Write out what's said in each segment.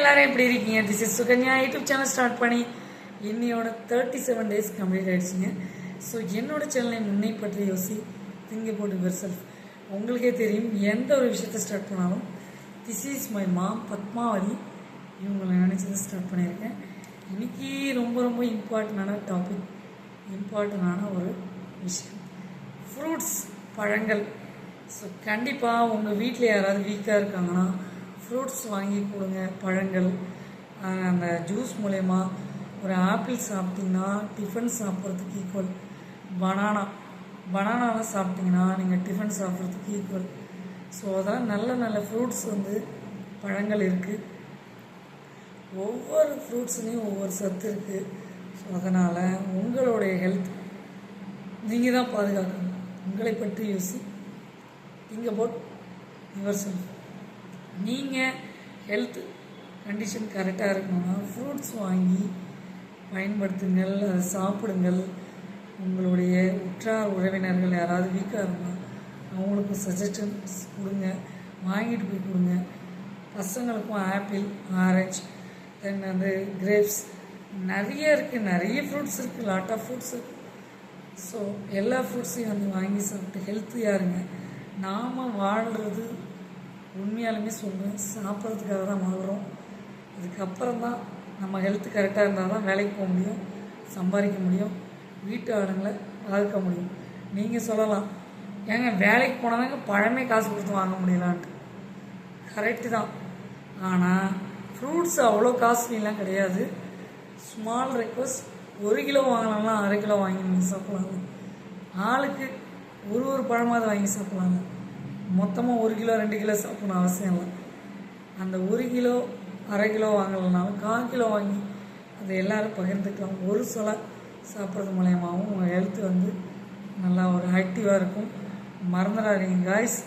எல்லாரும் எப்படி இருக்கீங்க? This is Sukanya. YouTube channel start பண்ணி இன்னையோட தேர்ட்டி செவன் டேஸ் கம்ப்ளீட் ஆயிடுச்சுங்க. ஸோ என்னோட சேனலை முன்னை பற்றி யோசி திங்க போட்டு வெர்செல்ஃப் உங்களுக்கே தெரியும் எந்த ஒரு விஷயத்தை ஸ்டார்ட் பண்ணாலும் this is my mom Padmavati. இவங்களை நினச்சதை ஸ்டார்ட் பண்ணியிருக்கேன். இன்னைக்கு ரொம்ப ரொம்ப இம்பார்ட்டண்டான டாபிக் இம்பார்ட்டண்டான ஒரு விஷயம். ஃப்ரூட்ஸ் பழங்கள். ஸோ கண்டிப்பாக உங்கள் வீட்டில் யாராவது வீக்காக இருக்காங்கன்னா ஃப்ரூட்ஸ் வாங்கி கொடுங்க பழங்கள். அந்த ஜூஸ் மூலயமா ஒரு ஆப்பிள் சாப்பிட்டிங்கன்னா டிஃபன் சாப்பிட்றதுக்கு ஈக்குவல். பனானா. பனானாலாம் சாப்பிட்டிங்கன்னா நீங்கள் டிஃபன் சாப்பிட்றதுக்கு ஈக்குவல். ஸோ அதான் நல்ல நல்ல ஃப்ரூட்ஸ் வந்து பழங்கள் இருக்குது ஒவ்வொரு ஃப்ரூட்ஸ்லேயும் ஒவ்வொரு சத்து இருக்குது ஸோ அதனால் உங்களுடைய ஹெல்த் நீங்கள் தான் பாதுகாக்கணும். உங்களை பற்றி யோசி. Think about yourself. நீங்கள் ஹெல்த் கண்டிஷன் கரெக்டாக இருக்கணும்னா ஃப்ரூட்ஸ் வாங்கி பயன்படுத்துங்கள் அதை சாப்பிடுங்கள். உங்களுடைய உற்றார் உறவினர்கள் யாராவது வீக்காக இருந்தால் அவங்களுக்கும் சஜஷன்ஸ் கொடுங்க வாங்கிட்டு போய் கொடுங்க. பசங்களுக்கும் ஆப்பிள் ஆரஞ்சு தென் வந்து கிரேப்ஸ் நிறைய இருக்குது நிறைய ஃப்ரூட்ஸ் இருக்குது லாட் ஆஃப் ஃப்ரூட்ஸ் இருக்குது ஸோ எல்லா ஃப்ரூட்ஸையும் வந்து வாங்கி சாப்பிட்டு ஹெல்த்தியாக இருங்க. நாம் வாழ்கிறது உண்மையாலுமே சொல்லுவேன் சாப்பிட்றதுக்காக தான் வாழ்கிறோம் இதுக்கப்புறம் தான் நம்ம ஹெல்த் கரெக்டாக இருந்தால் தான் வேலைக்கு போக முடியும் சம்பாதிக்க முடியும் வீட்டு ஆளுங்களை வளர்க்க முடியும். நீங்கள் சொல்லலாம். ஏங்க வேலைக்கு போனாதாங்க பழமே காசு கொடுத்து வாங்க முடியலான்ட்டு. கரெக்டு தான். ஆனால் ஃப்ரூட்ஸ் அவ்வளோ காஸ்ட்லிலாம் கிடையாது. ஸ்மால் ரெக்வஸ்ட் ஒரு கிலோ வாங்கலாம்னா அரை கிலோ வாங்கி நீங்கள் சாப்பிட்லாங்க. ஆளுக்கு ஒரு ஒரு பழமாவது வாங்கி சாப்பிட்லாங்க. மொத்தமாக ஒரு கிலோ ரெண்டு கிலோ சாப்பிடணும் அவசியம் இல்லை. அந்த ஒரு கிலோ அரை கிலோ வாங்கலைனாலும் கால் கிலோ வாங்கி அதை எல்லோரும் பகிர்ந்துக்கலாம். ஒரு சொல சாப்பிட்றது மூலயமாவும் உங்கள் ஹெல்த் வந்து நல்லா ஒரு ஆக்டிவாக இருக்கும். மறந்துடாதீங்க காய்ஸ்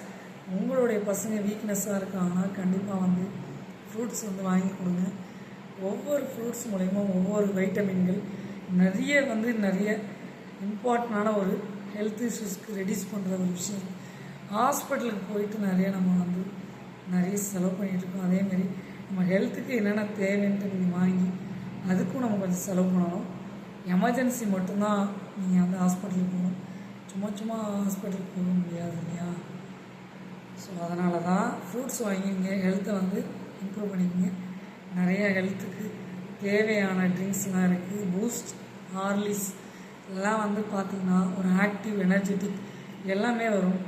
உங்களுடைய பசங்க வீக்னஸாக இருக்காங்கன்னா கண்டிப்பாக வந்து ஃப்ரூட்ஸ் வந்து வாங்கி கொடுங்க. ஒவ்வொரு ஃப்ரூட்ஸ் மூலயமா ஒவ்வொரு வைட்டமின்கள் நிறைய வந்து நிறைய இம்பார்ட்டண்டான ஒரு ஹெல்த் இஷ்யூஸ்க்கு ரெடியூஸ் பண்ணுற ஒரு விஷயம். ஹாஸ்பிட்டலுக்கு போயிட்டு நிறைய நம்ம வந்து நிறைய செலவு பண்ணிகிட்டு இருக்கோம் அதேமாரி நம்ம ஹெல்த்துக்கு என்னென்ன தேவைன்ட்டு நீங்கள் வாங்கி அதுக்கும் நம்ம கொஞ்சம் செலவு பண்ணணும். எமர்ஜென்சி மட்டும்தான் நீங்கள் வந்து ஹாஸ்பிட்டலுக்கு போகணும். சும்மா சும்மா ஹாஸ்பிட்டலுக்கு போக முடியாது இல்லையா? ஸோ அதனால தான் ஃப்ரூட்ஸ் வாங்கிங்க ஹெல்த்தை வந்து இம்ப்ரூவ் பண்ணிக்கங்க. நிறைய ஹெல்த்துக்கு தேவையான ட்ரிங்க்ஸ்லாம் இருக்குது பூஸ்ட் ஹார்லிக்ஸ் இதெல்லாம் வந்து பார்த்திங்கன்னா ஒரு ஆக்டிவ் எனர்ஜெட்டிக் எல்லாமே வரும்.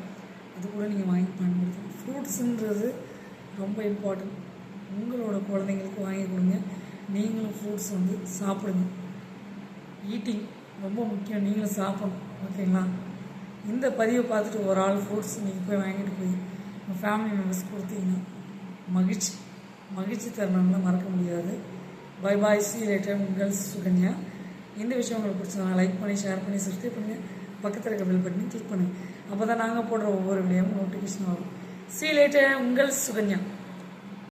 அது கூட நீங்கள் வாங்கி பயன்படுத்தலாம். ஃப்ரூட்ஸுன்றது ரொம்ப இம்பார்ட்டன்ட் உங்களோட குழந்தைங்களுக்கு வாங்கி கொடுங்க. நீங்களும் ஃப்ரூட்ஸ் வந்து சாப்பிடுங்க. ஈட்டிங் ரொம்ப முக்கியம். நீங்களும் சாப்பிடணும். ஓகேங்களா இந்த பதிவை பார்த்துட்டு ஒரு ஆள் ஃப்ரூட்ஸ் நீங்கள் போய் வாங்கிட்டு போய் உங்கள் ஃபேமிலி மெம்பர்ஸ் கொடுத்தீங்கன்னா மகிழ்ச்சி. மகிழ்ச்சி தருணம்லாம் மறக்க முடியாது. பை பாய் சி லேட்டர் உங்கள் சுகன்யா. இந்த விஷயம் உங்களுக்கு பிடிச்சதுனா லைக் பண்ணி ஷேர் பண்ணி சப்ஸ்கிரைப் பண்ணுங்கள் பக்கத்தில் இருக்க பெல் பட்டனை கிளிக் பண்ணுங்கள் அப்போ தான் நாங்கள் போடுற ஒவ்வொரு வீடியோவும் நோட்டிஃபிகேஷன் வரும். சி லேட்டர் உங்கள் சுகன்யா.